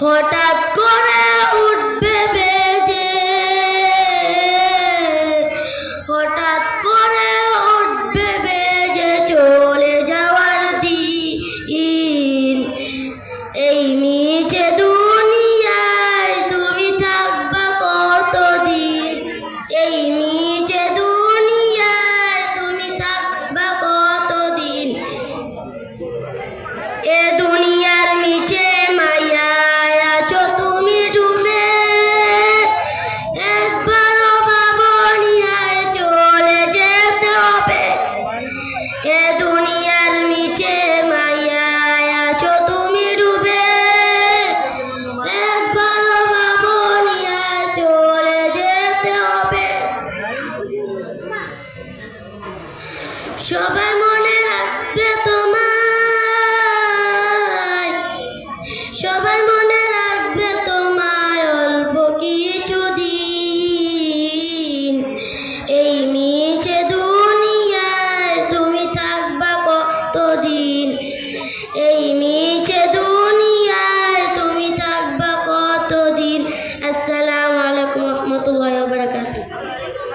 হঠাৎ করে উঠবে সবাই মনে রাখবে তোমায়। সবাই